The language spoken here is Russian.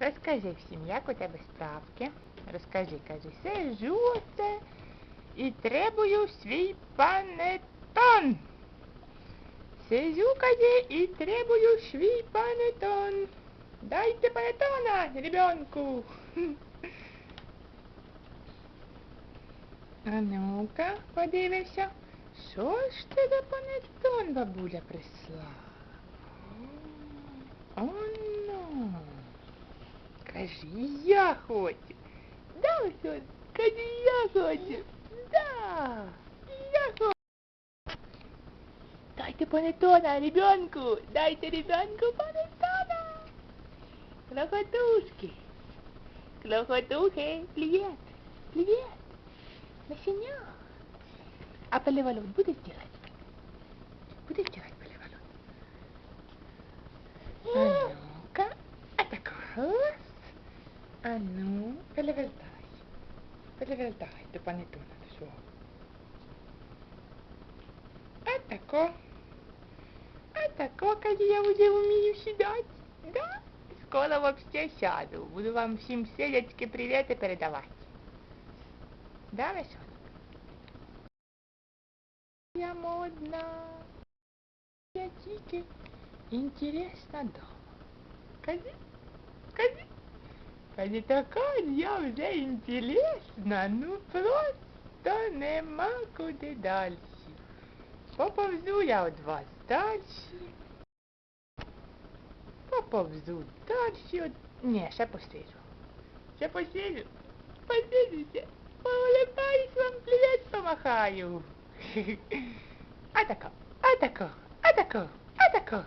Розкажи всім, як у тебе справки. Розкажи, кажи, сижу оце і требую свій панетон. Сижу, каже, і требую свій панетон. Дайте панетона, ребенку. А ну-ка, подивися. Що ж це за панетон бабуля прислала? Я хочу. Да, кажи, я хочу. Да, я хочу. Дайте панетона ребенку, дайте ребенку панетона. Крохотушки. Крохотухи, привет, привет. Насеня. А поливалот будешь делать? Будешь делать поливалот? А ну-ка, а так раз. А ну, перевертай. Перевертай до панетона до свого. А тако. А тако, коли я вже вмію сідати. Да? Скоро вообще сяду. Буду вам всім селецькі привіти передавати. Да, Васюнь? Я модна. Я тільки інтересна дома. Кажи, кажи. Кажи, така я вже інтересна, ну просто нема куди далі. Поповзу я від вас далі. Поповзу далі. От... Ні, ще посиджу. Ще посиджу. Посиджуся. Поулибаюсь вам, привіт помахаю. Атако, атако, атако, атако.